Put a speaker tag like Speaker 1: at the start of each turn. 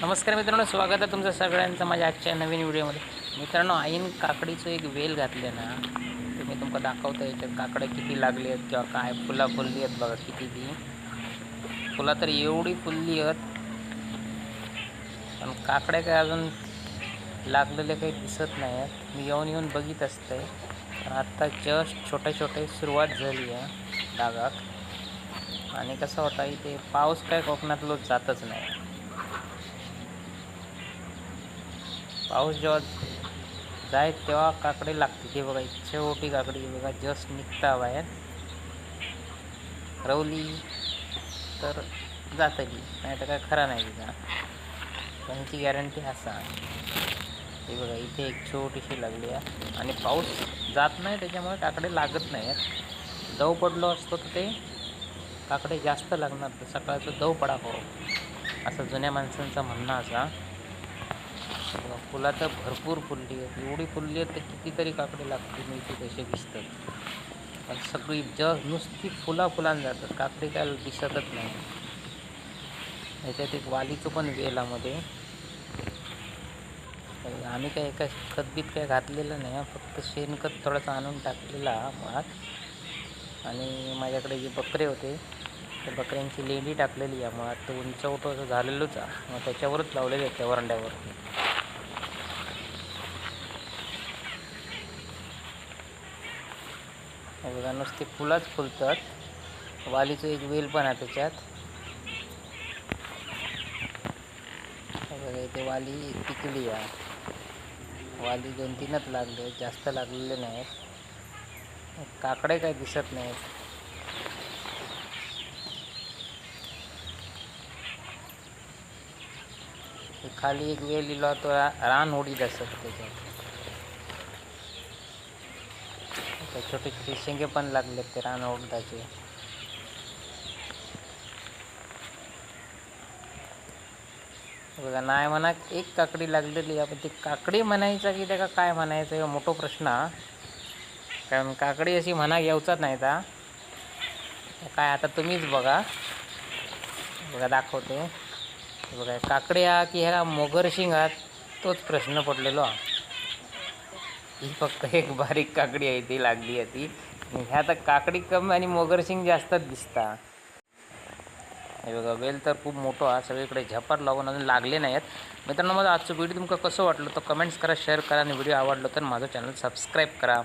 Speaker 1: नमस्कार मित्रांनो स्वागत आहे तुमचं सगळ्यांचं माझ्या आजच्या नवीन व्हिडिओमध्ये. मित्रांनो आईन काकडीचं एक वेल घातले ना ते मी तुमका दाखवतो याच्यात काकडे किती लागली आहेत किंवा काय फुला फुलली आहेत बघा किती ती. फुला तर एवढी फुलली आहेत पण काकड्या काय अजून लागलेले काही दिसत नाही आहेत. मी येऊन येऊन बघित असते पण आत्ता जस्ट छोटे छोटे सुरुवात झाली आहे डागात. आणि कसं होता इथे पाऊस काय कोकणातलो जातच नाही. पाऊस जेव्हा जाय तेव्हा काकडे लागते. ते बघा शेवटी काकडी. बघा जस्ट निघता बाहेर. रवली तर जातली. नाही तर काय खरा नाही तिचा. त्यांची गॅरंटी असा हे बघा इथे एक छोटीशी लागली आहे. आणि पाऊस जात नाही त्याच्यामुळे काकडे लागत नाही आहेत दव पडलो असतो तर ते काकडे जास्त लागणार. तर सकाळचं दव पडा असं जुन्या माणसांचं म्हणणं असा फुला तर भरपूर फुलली आहेत. एवढी फुलली आहेत तर कितीतरी काकडे लागतील मी ते कसे दिसतात. पण सगळी ज नुसती फुला फुलां जातात. काकडे काय दिसतच नाही. याच्यात एक वालीचं पण वेलामध्ये आम्ही काय एका खतबीत काय घातलेलं नाही. फक्त शेणखत थोडंसं आणून टाकलेला मुळात आणि माझ्याकडे जे बकरे होते त्या बकऱ्यांची लेंडी टाकलेली आहे. मुळात तो उंच झालेलोच आहे. मग त्याच्यावरच लावलेले आहेत त्या वरंड्यावरती हे बघा नुसते फुलाच फुलतात. वालीचं एक वेल पण आहे त्याच्यात. बघा इथे वाली टिकली आहे. वाली दोन तीनच लागले जास्त लागलेले नाहीत. काकडे काय दिसत नाहीत. खाली एक वेल लिहिला तो रान उडीत असत त्याच्यात. तर छोटे छोटे शेंगे पण लागले ते रान उडदाचे बघा नाही म्हणा एक काकडी लागलेली आहे. पण ती काकडी म्हणायचं की त्याला काय म्हणायचं हे मोठा प्रश्न. हा. कारण काकडी अशी म्हणा येऊचाच नाही का काय आता तुम्हीच बघा. बघा दाखवते. बघा काकडी हा की ह्याला मोगर शिंग तोच प्रश्न पडलेलो. हा ही फक्त एक बारीक काकडी आहे ती लागली आहे ती. ह्या तर काकडी कमी आणि मोगरसिंग जास्तच दिसता. हे बघा वेल तर खूप मोठं हा सगळीकडे झपाट लावून अजून लागले नाही आहेत मित्रांनो माझं आजचं व्हिडिओ तुमका कसं वाटलं तर कमेंट्स करा शेअर करा आणि व्हिडिओ आवडलो तर माझं चॅनल सबस्क्राईब करा.